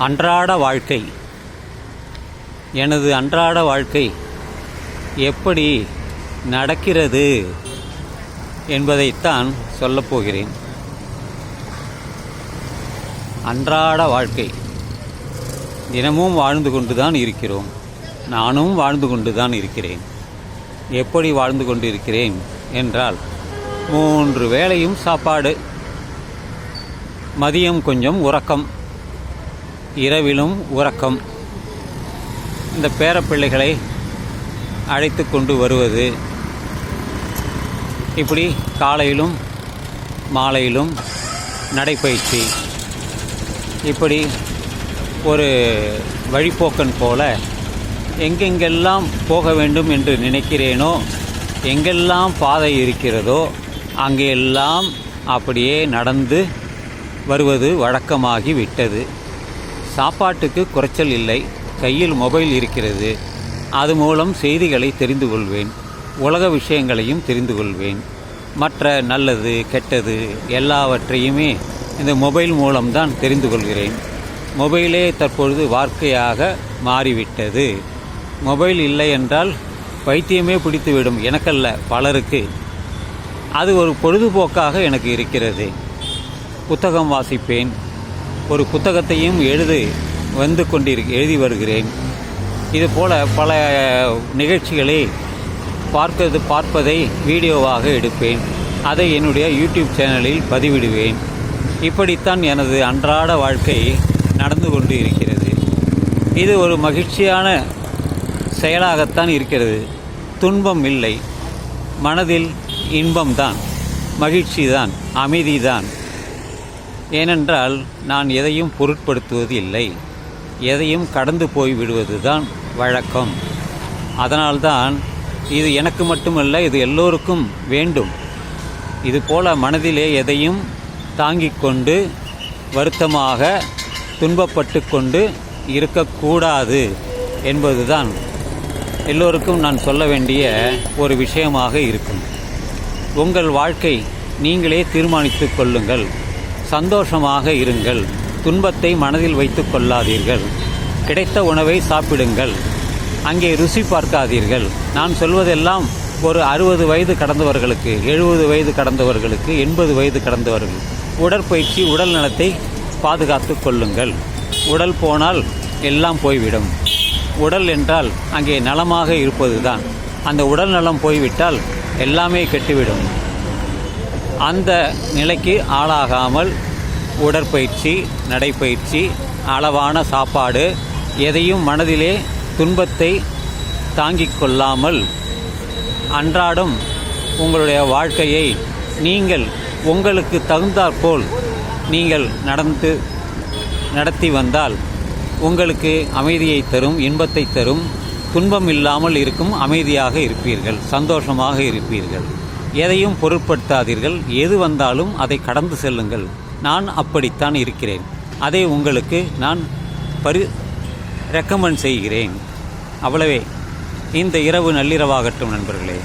அன்றாட வாழ்க்கை. எனது அன்றாட வாழ்க்கை எப்படி நடக்கிறது என்பதைத்தான் சொல்லப் போகிறேன். அன்றாட வாழ்க்கை. தினமும் வாழ்ந்து கொண்டு தான் இருக்கிறோம். நானும் வாழ்ந்து கொண்டு தான் இருக்கிறேன். எப்படி வாழ்ந்து கொண்டு இருக்கிறேன் என்றால் மூன்று வேளையும் சாப்பாடு மதியம் கொஞ்சம் உறக்கம். இரவிலும் உறக்கம். இந்த பேரப்பிள்ளைகளை அழைத்து கொண்டு வருவது இப்படி காலையிலும் மாலையிலும் நடைப்பயிற்சி இப்படி ஒரு வழிப்போக்கன் போல எங்கெங்கெல்லாம் போக வேண்டும் என்று நினைக்கிறேனோ எங்கெல்லாம் பாதை இருக்கிறதோ அங்கெல்லாம் அப்படியே நடந்து வருவது வழக்கமாகி விட்டது சாப்பாட்டுக்கு குறைச்சல் இல்லை. கையில் மொபைல் இருக்கிறது. அது மூலம் செய்திகளை தெரிந்து கொள்வேன். உலக விஷயங்களையும் தெரிந்து கொள்வேன். மற்ற நல்லது கெட்டது எல்லாவற்றையுமே இந்த மொபைல் மூலம்தான் தெரிந்து கொள்கிறேன். மொபைலே தற்பொழுது வாழ்க்கையாக மாறிவிட்டது. மொபைல் இல்லை என்றால் பைத்தியமே பிடித்துவிடும் எனக்கல்ல பலருக்கு. அது ஒரு பொழுதுபோக்காக எனக்கு இருக்கிறது. புத்தகம் வாசிப்பேன். ஒரு புத்தகத்தையும் எழுதி வந்து கொண்டிரு எழுதி வருகிறேன். இது போல பல நிகழ்ச்சிகளை பார்க்கிறது பார்ப்பதை வீடியோவாக எடுப்பேன். அதை என்னுடைய யூடியூப் சேனலில் பதிவிடுவேன். இப்படித்தான் எனது அன்றாட வாழ்க்கை நடந்து கொண்டு இருக்கிறது. இது ஒரு மகிழ்ச்சியான செயலாகத்தான் இருக்கிறது. துன்பம் இல்லை. மனதில் இன்பம்தான். மகிழ்ச்சிதான். அமைதிதான். ஏனென்றால் நான் எதையும் பொருட்படுத்துவது இல்லை. எதையும் கடந்து போய் விடுவது தான் வழக்கம். அதனால்தான் இது எனக்கு மட்டுமல்ல இது எல்லோருக்கும் வேண்டும். இது போல மனதிலே எதையும் தாங்கிக் கொண்டு வருத்தமாக துன்பப்பட்டு கொண்டு இருக்கக்கூடாது என்பதுதான். எல்லோருக்கும் நான் சொல்ல வேண்டிய ஒரு விஷயமாக இருக்கும். உங்கள் வாழ்க்கை நீங்களே தீர்மானித்து கொள்ளுங்கள். சந்தோஷமாக இருங்கள். துன்பத்தை மனதில் வைத்துக் கொள்ளாதீர்கள். கிடைத்த உணவை சாப்பிடுங்கள். அங்கே ருசி பார்க்காதீர்கள். நான் சொல்வதெல்லாம் ஒரு அறுபது வயது கடந்தவர்களுக்கு எழுபது வயது கடந்தவர்களுக்கு எண்பது வயது கடந்தவர்கள். உடற்பயிற்சி உடல் நலத்தை பாதுகாத்து கொள்ளுங்கள். உடல் போனால் எல்லாம் போய்விடும். உடல் என்றால் அங்கே நலமாக இருப்பதுதான். அந்த உடல் நலம் போய்விட்டால் எல்லாமே கெட்டுவிடும். அந்த நிலைக்கு ஆளாகாமல் உடற்பயிற்சி நடைப்பயிற்சி அளவான சாப்பாடு எதையும் மனதிலே துன்பத்தை தாங்கிக் கொள்ளாமல் அன்றாடம் உங்களுடைய வாழ்க்கையை நீங்கள் உங்களுக்கு தகுந்தாற்போல் நீங்கள் நடந்து நடத்தி வந்தால் உங்களுக்கு அமைதியை தரும் இன்பத்தை தரும் துன்பம் இல்லாமல் இருக்கும் அமைதியாக இருப்பீர்கள் சந்தோஷமாக இருப்பீர்கள். எதையும் பொருட்படுத்தாதீர்கள். எது வந்தாலும் அதை கடந்து செல்லுங்கள். நான் அப்படித்தான் இருக்கிறேன். அதை உங்களுக்கு நான் பரி ரெக்கமெண்ட் செய்கிறேன். அவ்வளவே. இந்த இரவு நள்ளிரவாகட்டும் நண்பர்களே.